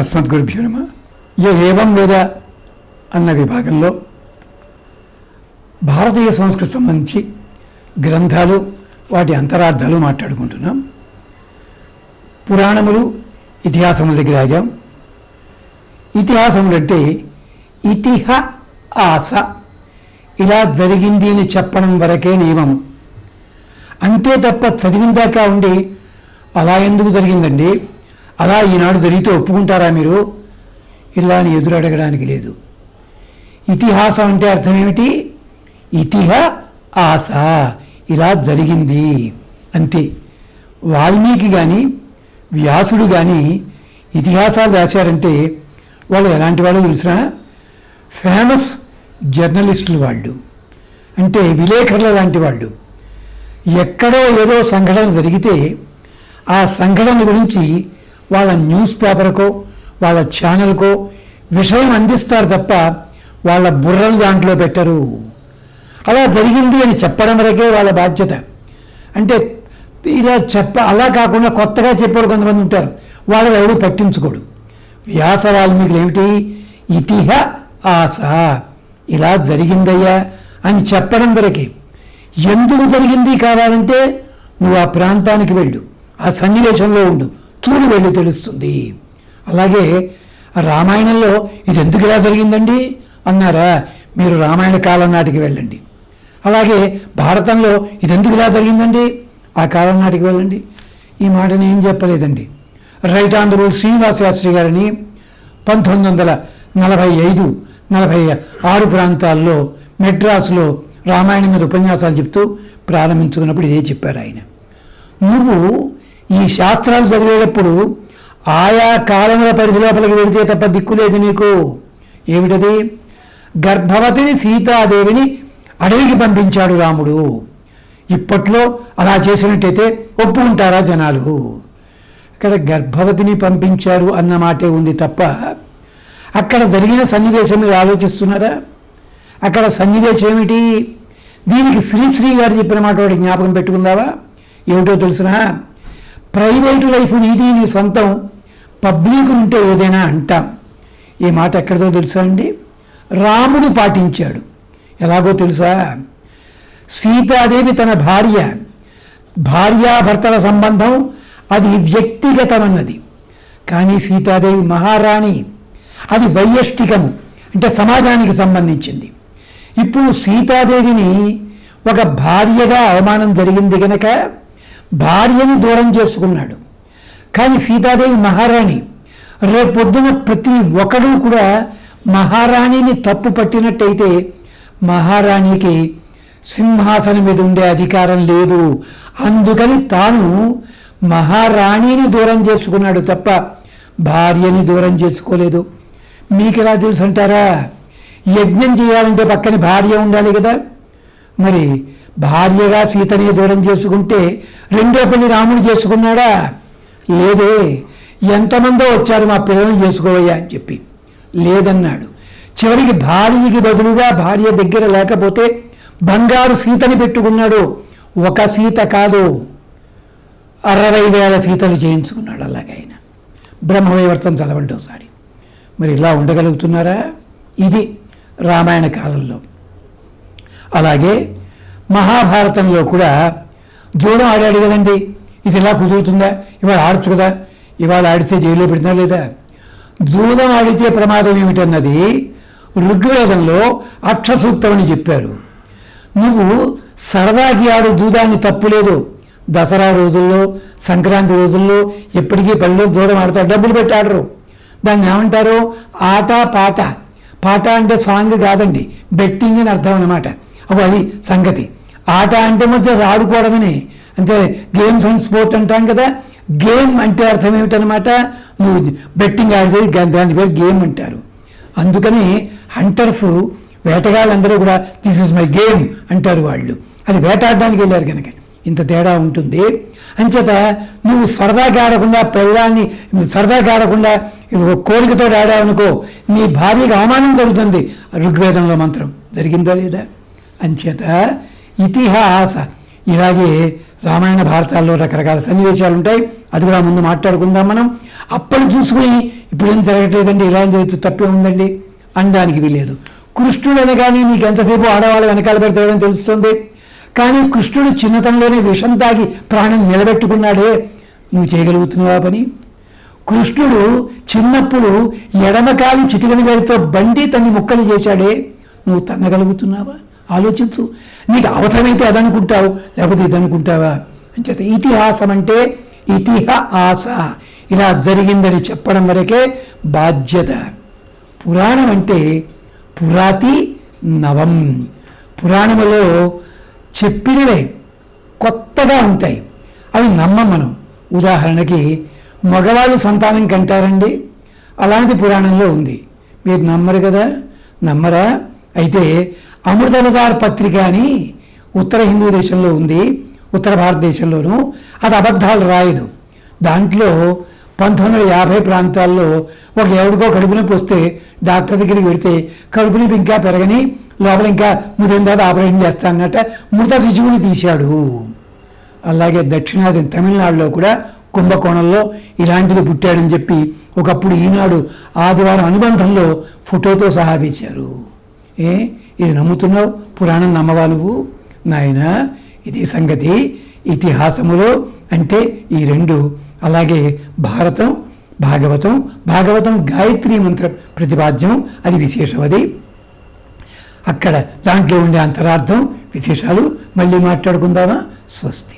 అస్మద్గురుభ్యో నమ ఏ ఏవం వేద అన్న విభాగంలో భారతీయ సంస్కృతి సంబంధించి గ్రంథాలు వాటి అంతరార్థాలు మాట్లాడుకుంటున్నాం. పురాణములు ఇతిహాసముల దగ్గర ఆగాం. ఇతిహాసములు అంటే ఇతిహ ఆస ఇలా జరిగింది అని చెప్పడం వరకే నియమము అంతే తప్ప చదివిందాకా ఉండి అలా ఎందుకు జరిగిందండి? అలా ఈనాడు జరిగితే ఒప్పుకుంటారా మీరు? ఇలా అని ఎదురు అడగడానికి లేదు. ఇతిహాసం అంటే అర్థం ఏమిటి ఇతిహ ఆశ. ఇలా జరిగింది. అంతే. వాల్మీకి కానీ వ్యాసుడు కానీ ఇతిహాసాలు రాశారంటే వాళ్ళు ఎలాంటి వాళ్ళు తెలిసిన ఫేమస్ జర్నలిస్టులు వాళ్ళు. అంటే విలేకరుల లాంటి వాళ్ళు. ఎక్కడో ఏదో సంఘటన జరిగితే ఆ సంఘటన గురించి వాళ్ళ న్యూస్ పేపర్కో వాళ్ళ ఛానల్కో విషయం అందిస్తారు తప్ప వాళ్ళ బుర్రలు దాంట్లో పెట్టరు. అలా జరిగింది అని చెప్పడం వరకే వాళ్ళ బాధ్యత. అంటే ఇలా చెప్ప అలా కాకుండా కొత్తగా చెప్పారు కొంతమంది ఉంటారు. వాళ్ళని ఎవడు పట్టించుకోడు. వ్యాస వాల్మీకులు ఏమిటి? ఇతిహ ఆశ ఇలా జరిగిందయ్యా అని చెప్పడం వరకే. ఎందుకు జరిగింది కావాలంటే నువ్వు ఆ ప్రాంతానికి వెళ్ళు. ఆ సన్నివేశంలో ఉండు. చూడు వెళ్ళి తెలుస్తుంది. అలాగే రామాయణంలో ఇది ఎందుకు ఇలా జరిగిందండి? అన్నారా? మీరు రామాయణ కాలం నాటికి వెళ్ళండి. అలాగే భారతంలో ఇది ఎందుకు ఇలా జరిగిందండి? ఆ కాలం నాటికి వెళ్ళండి. ఈ మాటని ఏం చెప్పలేదండి. రైట్ ఆంధ్రులు శ్రీనివాస శాస్త్రి గారిని పంతొమ్మిది వందల నలభై ఐదు నలభై ఆరు ప్రాంతాల్లో మెడ్రాస్లో రామాయణం మీద ఉపన్యాసాలు చెప్తూ ప్రారంభించుకున్నప్పుడు ఇదే చెప్పారు ఆయన. నువ్వు ఈ శాస్త్రాలు చదివేటప్పుడు ఆయా కాలముల పరిధి లోపలికి వెళితే తప్ప దిక్కు లేదు నీకు. ఏమిటది? గర్భవతిని సీతాదేవిని అడవికి పంపించాడు రాముడు. ఇప్పట్లో అలా చేసినట్టయితే ఒప్పుకుంటారా జనాలు? ఇక్కడ గర్భవతిని పంపించారు అన్న మాటే ఉంది తప్ప అక్కడ జరిగిన సన్నివేశం మీరు ఆలోచిస్తున్నారా? అక్కడ సన్నివేశం ఏమిటి? దీనికి శ్రీశ్రీ గారు చెప్పిన మాట వాడి జ్ఞాపకం పెట్టుకుందావా? ఏమిటో తెలుసునా? ప్రైవేటు లైఫ్ నీది నీ సొంతం. పబ్లిక్ ఉంటే ఏదైనా అంటాం. ఈ మాట ఎక్కడిదో తెలుసా అండి? రాముడు పాటించాడు. ఎలాగో తెలుసా? సీతాదేవి తన భార్య భార్యాభర్తల సంబంధం అది వ్యక్తిగతమన్నది. కానీ సీతాదేవి మహారాణి అది వైయష్టికము అంటే సమాజానికి సంబంధించింది. ఇప్పుడు సీతాదేవిని ఒక భార్యగా అవమానం జరిగింది కనుక భార్యని దూరం చేసుకున్నాడు. కానీ సీతాదేవి మహారాణి రేపొద్దున ప్రతి ఒక్కడూ కూడా మహారాణిని తప్పు పట్టినట్టయితే మహారాణికి సింహాసనం మీద ఉండే అధికారం లేదు. అందుకని తాను మహారాణిని దూరం చేసుకున్నాడు తప్ప భార్యని దూరం చేసుకోలేదు. మీకు ఎలా తెలుసు అంటారా? యజ్ఞం చేయాలంటే పక్కన భార్య ఉండాలి కదా. మరి భార్యగా సీతని దూరం చేసుకుంటే రెండో పెళ్ళి రాముడు చేసుకున్నాడా? లేదే. ఎంతమందో వచ్చారు మా పిల్లల్ని చేసుకోవయ్యా అని చెప్పి. లేదన్నాడు. చివరికి భార్యకి బదులుగా భార్య దగ్గర లేకపోతే బంగారు సీతని పెట్టుకున్నాడు. ఒక సీత కాదు. అరవై వేల సీతలు చేయించుకున్నాడు అలాగైనా. ఆయన బ్రహ్మవైవర్తం చదవండి ఒకసారి. మరి ఇలా ఉండగలుగుతున్నారా? ఇది రామాయణ కాలంలో. అలాగే మహాభారతంలో కూడా జూడం ఆడాడు కదండి. ఇది ఇలా కుదురుతుందా? ఇవాళ ఆడచ్చు కదా. ఇవాళ ఆడితే జైల్లో పెడుతుందా లేదా? జూదం ఆడితే ప్రమాదం ఏమిటన్నది ఋగ్వేదంలో అక్షసూక్తం అని చెప్పారు. నువ్వు సరదాకి ఆడు జూదాన్ని తప్పులేదు దసరా రోజుల్లో సంక్రాంతి రోజుల్లో ఎప్పటికీ పల్లెలో జూదం ఆడతారు. డబ్బులు పెట్టి ఆడరు. దాన్ని ఏమంటారు? ఆట పాట. పాట అంటే సాంగ్ కాదండి. బెట్టింగ్ అని అర్థం అనమాట అప్పుడు అది సంగతి. ఆట అంటే మధ్య ఆడుకోవడమని అంటే గేమ్స్ అండ్ స్పోర్ట్ అంటాం కదా. గేమ్ అంటే అర్థం ఏమిటనమాట నువ్వు బెట్టింగ్ ఆడితే దాని పేరు గేమ్ అంటారు. అందుకని హంటర్స్ వేటగాళ్ళందరూ కూడా దిస్ ఇస్ మై గేమ్ అంటారు వాళ్ళు. అది వేటాడడానికి వెళ్ళారు కనుక ఇంత తేడా ఉంటుంది. అంచేత నువ్వు సరదాగా ఆడకుండా పిల్లాన్ని సరదాగా ఆడకుండా కోరికతో ఆడావనుకో నీ భార్యకి అవమానం జరుగుతుంది. ఋగ్వేదంలో మంత్రం జరిగిందా లేదా? అంచేత ఇతిహాస. ఇలాగే రామాయణ భారతాల్లో రకరకాల సన్నివేశాలు ఉంటాయి. అది కూడా ముందు మాట్లాడుకుందాం మనం. అప్పటి చూసుకుని ఇప్పుడు ఏం జరగట్లేదండి ఇలా జరుగుతూ తప్పే ఉందండి? అనడానికి వీలేదు కృష్ణుడు అనగానే నీకు ఎంతసేపు ఆడవాళ్ళు వెనకాల పెడతాడని తెలుస్తుంది. కానీ కృష్ణుడు చిన్నతనంలోనే విషం తాగి ప్రాణం నిలబెట్టుకున్నాడే. నువ్వు చేయగలుగుతున్నావా పని? కృష్ణుడు చిన్నప్పుడు ఎడమకాలి చిటికని వేలితో బండి తన్ని ముక్కలు చేశాడే. నువ్వు తన్నగలుగుతున్నావా? ఆలోచించు. నీకు అవసరమైతే అదనుకుంటావు లేకపోతే ఇదనుకుంటావా? అంచేత ఇతిహాసం అంటే ఇతిహ ఆశ ఇలా జరిగిందని చెప్పడం వరకే బాధ్యత. పురాణం అంటే పురాతి నవం. పురాణములో చెప్పినవే కొత్తగా ఉంటాయి. అవి నమ్మం మనం ఉదాహరణకి మగవాళ్ళు సంతానం కంటారండి. అలాంటి పురాణంలో ఉంది. మీరు నమ్మరు కదా? నమ్మరా? అయితే అమృతనుగార్ పత్రిక అని ఉత్తర హిందూ దేశంలో ఉంది ఉత్తర భారతదేశంలోనూ. అది అబద్ధాలు రాయదు. దాంట్లో పంతొమ్మిది వందల యాభై ప్రాంతాల్లో ఒక ఎవడికో కడుపు నొప్పి వస్తే డాక్టర్ దగ్గరికి వెడితే కడుపు నొప్పి ఇంకా పెరగని లోపల ఇంకా ముదిరిన తర్వాత ఆపరేషన్ చేస్తానన్నట్ట మృత శిశువుని తీశాడు. అలాగే దక్షిణాది తమిళనాడులో కూడా కుంభకోణంలో ఇలాంటిది పుట్టాడని చెప్పి ఒకప్పుడు ఈనాడు ఆదివారం అనుబంధంలో ఫోటోతో సహా వేశారు. ఏ? ఇది నమ్ముతున్నావు? పురాణం నమ్మవా నువ్వు? నాయన ఇది సంగతి. ఇతిహాసములో అంటే ఈ రెండు. అలాగే భారతం భాగవతం. భాగవతం గాయత్రి మంత్ర ప్రతిపాద్యం. అది విశేషం అది. అక్కడ దాంట్లో ఉండే అంతరార్థం విశేషాలు. మళ్ళీ మాట్లాడుకుందామా? స్వస్తి.